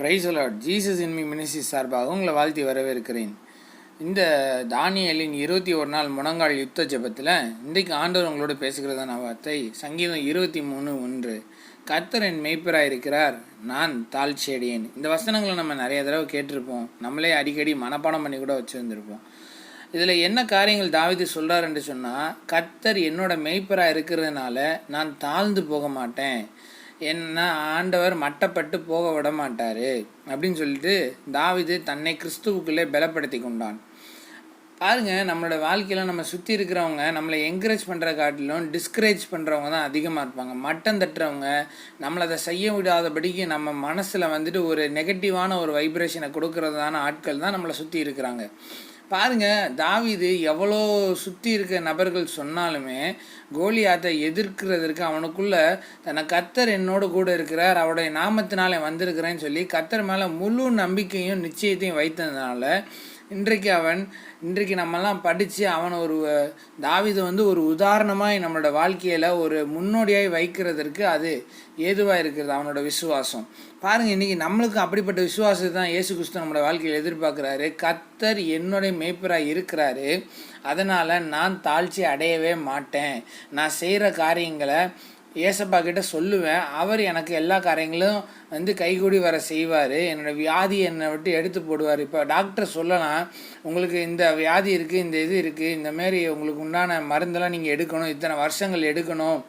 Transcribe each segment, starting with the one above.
Praise the lord Jesus in my ministry சார்பாக உங்களை வாழ்த்தி வரவேற்கிறேன். இந்த தானியலின் இருபத்தி ஒரு நாள் முழங்கால் யுத்த ஜெபத்தில் இன்றைக்கு ஆண்டவர் உங்களோட பேசுகிறதான வார்த்தை சங்கீதம் இருபத்தி மூணு ஒன்று. கர்த்தர் என் மெய்ப்பராக இருக்கிறார் நான் தாழ்ச்சியடியேன். இந்த வசனங்களை நம்ம நிறைய தடவை கேட்டிருப்போம். நம்மளே அடிக்கடி மனப்பாடம் பண்ணி கூட வச்சுருந்துருப்போம். இதில் என்ன காரியங்கள் தாவிது சொல்கிறாருன்னு சொன்னால் கர்த்தர் என்னோட மெய்ப்பராக இருக்கிறதுனால நான் தாழ்ந்து போக மாட்டேன். என்ன ஆண்டவர் மட்டப்பட்டு போக விட மாட்டார் அப்படின்னு சொல்லிட்டு தாவிது தன்னை கிறிஸ்துவுக்குள்ளே பலப்படுத்தி கொண்டான். பாருங்க நம்மளோட வாழ்க்கையில் நம்ம சுற்றி இருக்கிறவங்க நம்மளை என்கரேஜ் பண்ணுற காட்டிலும் டிஸ்கரேஜ் பண்ணுறவங்க தான் அதிகமாக இருப்பாங்க. மட்டம் தட்டுறவங்க நம்மளை அதை செய்ய விடாதபடிக்கு நம்ம மனசில் வந்துட்டு ஒரு நெகட்டிவான ஒரு வைப்ரேஷனை கொடுக்கறதான ஆட்கள் தான் நம்மளை சுற்றி இருக்கிறாங்க. பாருங்க தாவிது எவ்வளோ சுற்றி இருக்க நபர்கள் சொன்னாலுமே கோலியாத்தை எதிர்க்கிறதற்கு அவனுக்குள்ள தன்னை கத்தர் என்னோடு கூட இருக்கிறார் அவருடைய நாமத்தினாலே வந்திருக்கிறேன்னு சொல்லி கத்தர் மேலே முழு நம்பிக்கையும் நிச்சயத்தையும் வைத்ததுனால இன்றைக்கு அவன் இன்றைக்கு நம்மெல்லாம் படித்து அவன் ஒரு தாவிதை வந்து ஒரு உதாரணமாக நம்மளோட வாழ்க்கையில் ஒரு முன்னோடியாய் வைக்கிறதற்கு அது ஏதுவாக இருக்கிறது? அவனோட விசுவாசம். பாருங்கள் இன்றைக்கி நம்மளுக்கு அப்படிப்பட்ட விசுவாசத்தை தான் இயேசு கிறிஸ்து நம்மளோட வாழ்க்கையில் எதிர்பார்க்குறாரு. கத்தர் என்னுடைய மேய்ப்பராக இருக்கிறாரு. அதனால் நான் தாழ்ச்சி அடையவே மாட்டேன். நான் செய்கிற காரியங்களை ஏசப்பா கிட்ட சொல்லுவேன் அவர் எனக்கு எல்லா காரியங்களும் வந்து கைகூடி வர செய்வார். என்னோடய வியாதி என்னை விட்டு எடுத்து போடுவார். இப்போ டாக்டர் சொல்லலாம் உங்களுக்கு இந்த வியாதி இருக்குது இந்த இது இருக்குது இந்த மாரி உங்களுக்கு உண்டான மருந்தெல்லாம் நீங்கள் எடுக்கணும் இத்தனை வருஷங்கள் எடுக்கணும்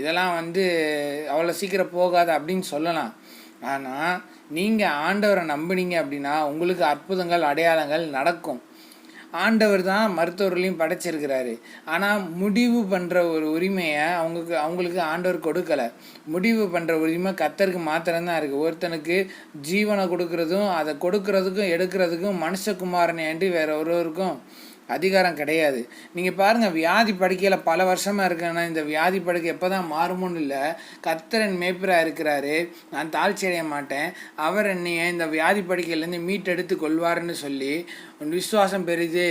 இதெல்லாம் வந்து அவ்வளோ சீக்கிரம் போகாது அப்படின்னு சொல்லலாம். ஆனால் நீங்கள் ஆண்டவரை நம்பினீங்க அப்படின்னா உங்களுக்கு அற்புதங்கள் அடையாளங்கள் நடக்கும். ஆண்டவர் தான் மருத்துவர்களையும் படைச்சிருக்கிறாரு. ஆனால் முடிவு பண்ணுற ஒரு உரிமையை அவங்களுக்கு அவங்களுக்கு ஆண்டவர் கொடுக்கலை. முடிவு பண்ணுற உரிமை கத்தருக்கு மாத்திரம்தான் இருக்குது ஒருத்தனுக்கு ஜீவனை கொடுக்கறதும் அதை கொடுக்கறதுக்கும் எடுக்கிறதுக்கும் மனுஷகுமாரனை என்று வேற ஒருவருக்கும் அதிகாரம் கிடையாது. நீங்கள் பாருங்கள் வியாதி படுக்கையில் பல வருஷமாக இருக்கேன்னா இந்த வியாதி படுக்கை எப்போ தான் மாறுமோன்னு இல்லை. கத்தரன் மேய்ப்பராக இருக்கிறாரு. நான் தாழ்ச்சி அடைய மாட்டேன். அவர் என்னைய இந்த வியாதி படுக்கையிலேருந்து மீட்டெடுத்து கொள்வார்னு சொல்லி உன் விசுவாசம் பெரிது.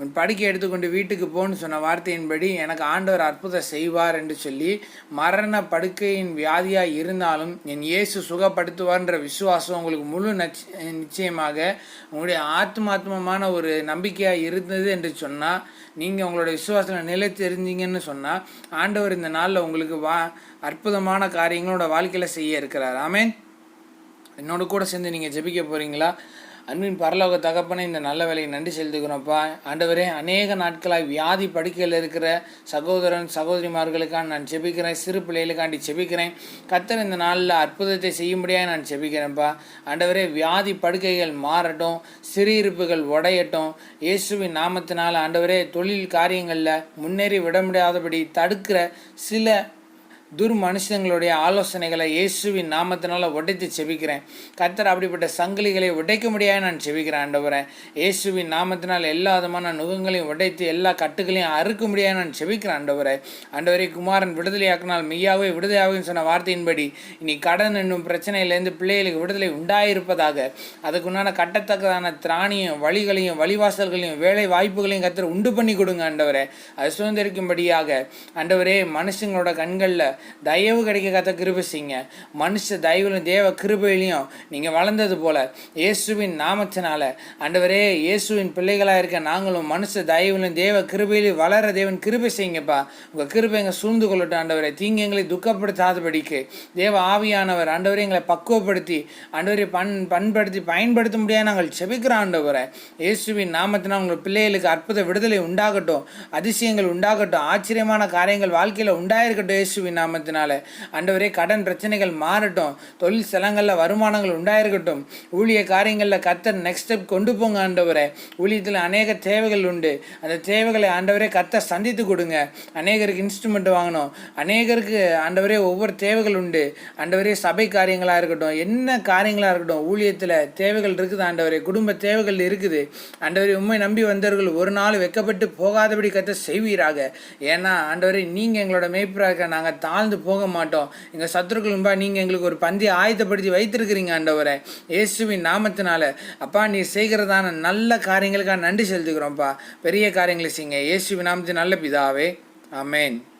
உன் படுக்கை எடுத்துக்கொண்டு வீட்டுக்கு போன்னு சொன்ன வார்த்தையின்படி எனக்கு ஆண்டவர் அற்புதம் செய்வார் என்று சொல்லி மரண படுக்கையின் வியாதியாக இருந்தாலும் என் இயேசு சுகப்படுத்துவார்ன்ற விசுவாசம் உங்களுக்கு முழு நிச்சயமாக உங்களுடைய ஆத்மாத்மமான ஒரு நம்பிக்கையாக இருந்தது என்று சொன்னால் நீங்கள் உங்களோட விசுவாசத்தில் நிலை தெரிஞ்சீங்கன்னு சொன்னால் ஆண்டவர் இந்த நாளில் உங்களுக்கு வா அற்புதமான காரியங்களோட வாழ்க்கையில் செய்ய இருக்கிறார். ஆமேன். என்னோட கூட சேர்ந்து நீங்கள் ஜெபிக்க போகிறீங்களா அன்பின் பரலோக தகப்பனை இந்த நல்ல வேலையை நன்றி செலுத்துக்கிறோம்ப்பா ஆண்டவரே அநேக நாட்களாக வியாதி படுக்கையில் இருக்கிற சகோதரன் சகோதரிமார்களுக்காக நான் செபிக்கிறேன் சிறு பிள்ளைகளுக்காண்டி செபிக்கிறேன் கத்தர் இந்த நாளில் அற்புதத்தை செய்யும்படியாக நான் செபிக்கிறேன்ப்பா ஆண்டவரே வியாதி படுக்கைகள் மாறட்டும் சிறியிருப்புகள் உடையட்டும். இயேசுவின் நாமத்தினால் ஆண்டவரே தொழில் காரியங்களில் முன்னேறி விட முடியாதபடி தடுக்கிற சில துர் மனுஷங்களுடைய ஆலோசனைகளை இயேசுவின் நாமத்தினால் உடைத்து செபிக்கிறேன். கத்தர் அப்படிப்பட்ட சங்கிலிகளை உடைக்க முடியாது நான் செபிக்கிறேன் ஆண்டவரேன் இயேசுவின் நாமத்தினால் எல்லா விதமான நுகங்களையும் உடைத்து எல்லா கட்டுகளையும் அறுக்க முடியாது நான் செபிக்கிறேன் ஆண்டவரை. ஆண்டவரை குமாரன் விடுதலையாக்கினால் மெய்யாவே விடுதலையாகவும் சொன்ன வார்த்தையின்படி இனி கடன் என்னும் பிரச்சனையிலேருந்து பிள்ளைகளுக்கு விடுதலை உண்டாயிருப்பதாக அதுக்குண்டான கட்டத்தக்கதான திராணியும் வழிகளையும் வழிவாசல்களையும் வேலை வாய்ப்புகளையும் கத்தர் உண்டு பண்ணி கொடுங்க ஆண்டவரை. அது சுதந்திரிக்கும்படியாக ஆண்டவரே மனுஷங்களோட கண்களில் தயவு கிடைக்க கத்த கிருபை செய்யுங்க. மனுஷ தயவுலையும் தேவ கிருபையிலையும் நீங்கள் வளர்ந்தது போல இயேசுவின் நாமத்தினால. அண்டவரே இயேசுவின் பிள்ளைகளாக இருக்க நாங்களும் மனுஷ தயவுலையும் தேவ கிருபையிலையும் வளர தேவன் கிருபை செய்யுங்கப்பா. உங்கள் கிருபை எங்கள் சூழ்ந்து கொள்ளட்டும் ஆண்டவரை. தீங்கு எங்களை துக்கப்படுத்தாதபடிக்கு. தேவ ஆவியானவர் ஆண்டவரை எங்களை பக்குவப்படுத்தி ஆண்டவரை பண் பண்படுத்தி பயன்படுத்த முடியாது. நாங்கள் செபிக்கிறோம் ஆண்டவரை. இயேசுவின் நாமத்தினால் உங்கள் பிள்ளைகளுக்கு அற்புத விடுதலை உண்டாகட்டும் அதிசயங்கள் உண்டாகட்டும் ஆச்சரியமான காரியங்கள் வாழ்க்கையில் உண்டாயிருக்கட்டும் இயேசுவின் நாமத்தினால ஆண்டவரே கடன் பிரச்சனைகள் மாறட்டும். தொழில் ஸ்தலங்களில் வருமானங்கள் உண்டாயிருக்கட்டும். ஊழிய காரியங்களில் கத்தர் நெக்ஸ்ட் ஸ்டெப் கொண்டு போங்க ஆண்டவரே. ஊழியத்தில் அநேக தேவைகள் உண்டு. அந்த தேவைகளை ஆண்டவரே கத்தர் சந்தித்து கொடுங்க. அநேகருக்கு இன்ஸ்ட்ருமெண்ட் வாங்கணும். அநேகருக்கு ஆண்டவரே ஒவ்வொரு தேவைகள் உண்டு. ஆண்டவரே சபை காரியங்களாக இருக்கட்டும் என்ன காரியங்களாக இருக்கட்டும் ஊழியத்தில் தேவைகள் இருக்குது ஆண்டவரே. குடும்ப தேவைகள் இருக்குது. ஆண்டவரே உண்மை நம்பி வந்தவர்கள் ஒரு நாள் வெக்கப்பட்டு போகாதபடி கத்த செய்வீராக. ஏன்னா ஆண்டவரே நீங்கள் எங்களோட மேய்ப்பராக நாங்கள் தாழ்ந்து போக மாட்டோம். எங்கள் சத்துருக்கள் முன்பா நீங்கள் எங்களுக்கு ஒரு பந்தி ஆயத்தப்படுத்தி வைத்திருக்கிறீங்க ஆண்டவரை. இயேசுவின் நாமத்தினால. அப்பா நீ செய்கிறதான நல்ல காரியங்களுக்காக நன்றி செலுத்துக்கிறோம்ப்பா பெரிய காரியங்களை செய்யுங்க. இயேசுவின் நாமத்தின் நல்ல பிதாவே. அமேன்